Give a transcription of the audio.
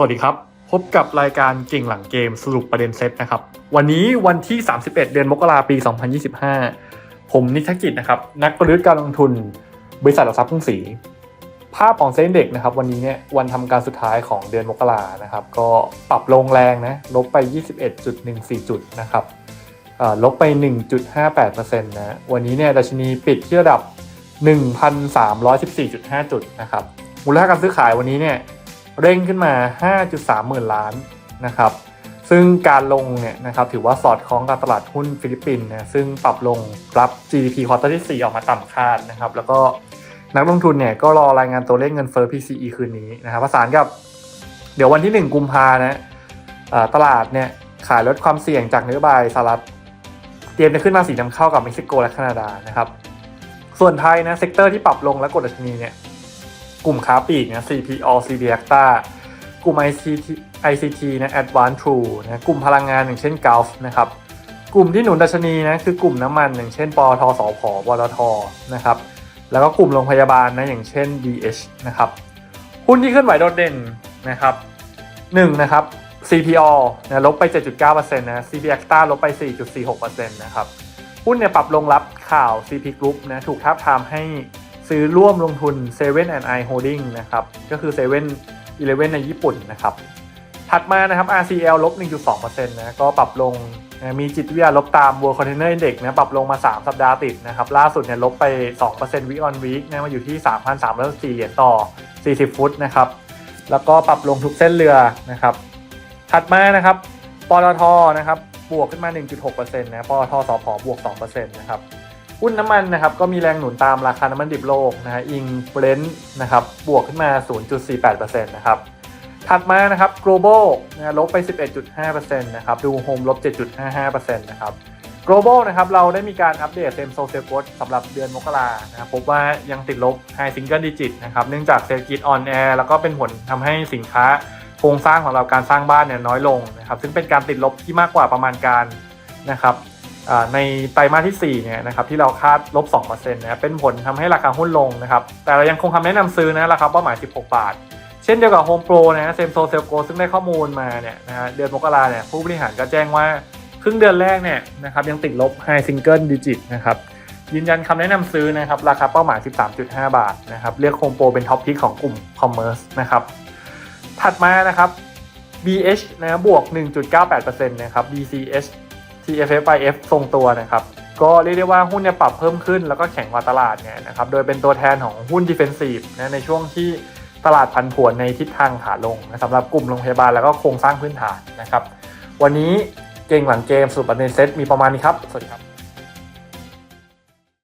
สวัสดีครับ พบกับรายการเก่งหลังเกมสรุปประเด็นเซตนะครับ วันนี้วันที่ 31 เดือนมกราปี 2025 ผมนิชกิจนะครับ นักกลยุทธ์การลงทุน บริษัทหลักทรัพย์กรุงศรีภาพของเซ็นเด็กนะครับ วันนี้เนี่ยวันทำการสุดท้ายของเดือนมกรานะครับ ก็ปรับลงแรงนะลบไป 21.14 จุดนะครับอ่าลบไป 1.58%นะวันนี้เนี่ยดัชนีปิดที่ระดับ 1,314.5 จุดนะครับมูลค่าการซื้อขายวันนี้เนี่ย เร่งขึ้นมา 5.3 หมื่นล้านนะครับ ซึ่งการลงเนี่ยนะครับถือว่าสอดคล้องกับตลาดหุ้นฟิลิปปินส์นะซึ่งปรับลงรับ GDP ควอเตอร์ที่ 4 ออกมาต่ำคาดนะครับ แล้วก็นักลงทุนเนี่ยก็รอรายงานตัวเลขเงินเฟ้อ PCE คืนนี้นะครับประสานกับเดี๋ยววันที่ 1 กุมภานะอ่าตลาดเนี่ยขายลดความเสี่ยงจากนโยบายสหรัฐเตรียมจะขึ้นมาสีนำเข้ากับเม็กซิโกและแคนาดานะครับ ส่วนไทยนะเซกเตอร์ที่ปรับลงและกดดัชนีเนี่ย กลุ่มค้าปลีกนะ CPO CB Acta กลุ่ม ICT ICT นะ Advanced True นะกลุ่มพลังงานอย่างเช่น Gulf นะครับกลุ่มที่หนุนดัชนีนะคือกลุ่มน้ำมันอย่างเช่นปตทสพปตทนะครับแล้วก็กลุ่มโรงพยาบาลนะอย่างเช่น DH นะครับหุ้นที่เคลื่อนไหวโดดเด่นนะครับ1นะครับ CPO นะลบไป 7.9%นะ CB Acta ลบไป 4.46%นะครับหุ้นเนี่ยปรับลงรับข่าว CP Group นะถูกท้าบทามให้ ซื้อร่วมลงทุน 7 and I Holding นะครับ ก็คือ7 11ในญี่ปุ่นนะครับ ถัดมานะครับ RCL ลบ 1.2%นะ ก็ปรับลงมีจิตวิทยาลบตาม World Container Index นะปรับลงมา 3 สัปดาห์ติดนะครับ ล่าสุดเนี่ยลบไป 2% week on week นะมาอยู่ที่ 3,304เหรียญต่อ 40 ฟุตนะครับ แล้วก็ปรับลงทุกเส้นเรือนะครับ ถัดมานะครับปตทนะครับบวกขึ้นมา 1.6%นะปตทสพบวก 2%นะครับ หุ้นน้ำมันนะครับก็มีแรงหนุนตามราคาน้ำมันดิบโลกนะฮะอิงเบรนท์นะครับบวกขึ้นมา 0.48%นะครับถัดมานะครับ global นะลบไป 11.5%นะครับดูโฮมลบ 7.55%นะครับ global นะครับเราได้มีการอัปเดตเต็มโซเชียลโกสำหรับเดือนมกรานะครับพบว่ายังติดลบ high single digit นะครับเนื่องจากเศรษฐกิจออนแอแล้วก็เป็นผลทำให้สินค้าโครงสร้างของเราการสร้างบ้านเนี่ยน้อยลงนะครับซึ่งเป็นการติดลบที่มากกว่าประมาณการนะครับ ในไตรมาสที่ 4 เนี่ยนะครับที่เราคาดลบ2%นะเป็นผลทำให้ราคาหุ้นลงนะครับ แต่เรายังคงคำแนะนำซื้อนะราคาเป้าหมาย 16 บาท เช่นเดียวกับ Home Pro นะเซมโซเซลโกซึ่งได้ข้อมูลมาเนี่ยนะฮะเดือนมกราเนี่ยผู้บริหารก็แจ้งว่า ครึ่งเดือนแรกเนี่ยนะครับยังติดลบ High Single Digit นะครับยืนยันคำแนะนำซื้อนะครับราคาเป้าหมาย 13.5 บาทนะครับเรียก Home Pro เป็นท็อปพิกของกลุ่ม Commerce นะครับถัดมานะครับ BH นะบวก 1.98%นะครับ BCH CFFIF ทรงตัวนะครับก็เรียกได้ว่าหุ้นเนี่ยปรับเพิ่มขึ้นแล้วก็แข็งกว่าตลาดเนี่ยนะครับโดยเป็นตัวแทนของหุ้น Defensive นะในช่วงที่ตลาดพันผวนในทิศทางขาลงนะสำหรับกลุ่มโรงพยาบาลแล้วก็โครงสร้างพื้นฐานนะครับ วันนี้เก่งหลังเกมสรุปประเด็นเซตมีประมาณนี้ครับ สวัสดีครับ